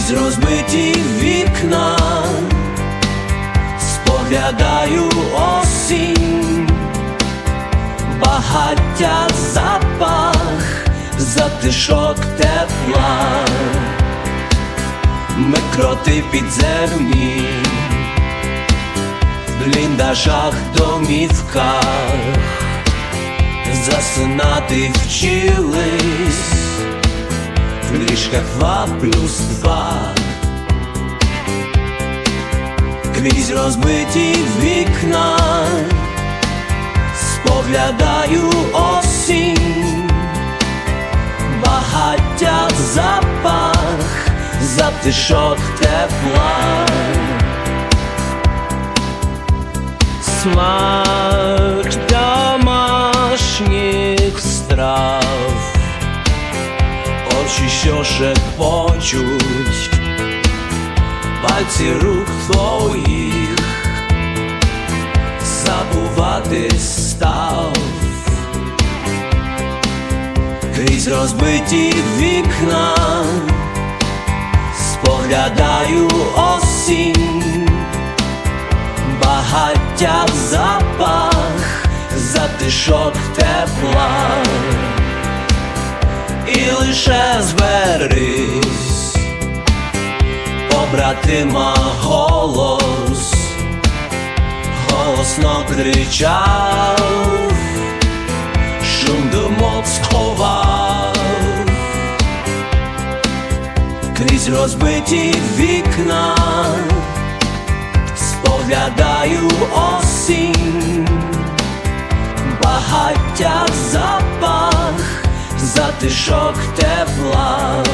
крізь розбиті вікна, споглядаю осінь, багаття запах, затишок тепла, микроти підземні, в бліндажах, домівках, засинати вчились ліжках два плюс два. Крізь розбиті вікна споглядаю осінь, багаття запах, затишок тепла, смак домашніх страв очі, що шепочуть, пальці рук твоїх забувати став, крізь розбиті вікна, споглядаю осінь, багаття запах, затишок тепла лише зберись, побратима голос, голосно кричав, шум думок сховав, крізь розбиті вікна, споглядаю осінь, багаття запах затишок тепла.